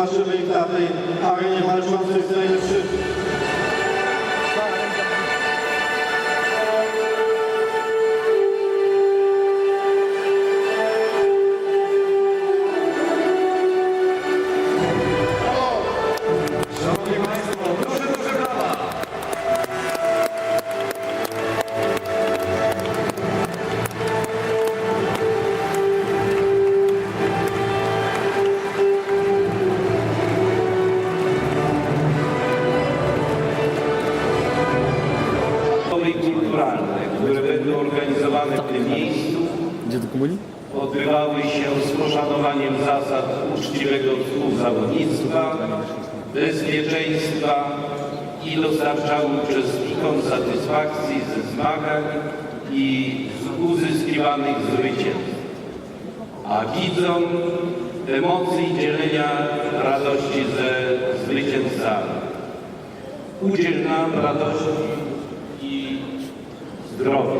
maçı birlikte atlayın. Ağrı'yı maçı maçı organizowane w tym miejscu, odbywały się z poszanowaniem zasad uczciwego współzawodnictwa, bezpieczeństwa i dostarczały uczestnikom satysfakcji ze zmagań i z uzyskiwanych zwycięstw, a widzom emocji dzielenia radości ze zwycięzcami. Udziel nam radości i zdrowia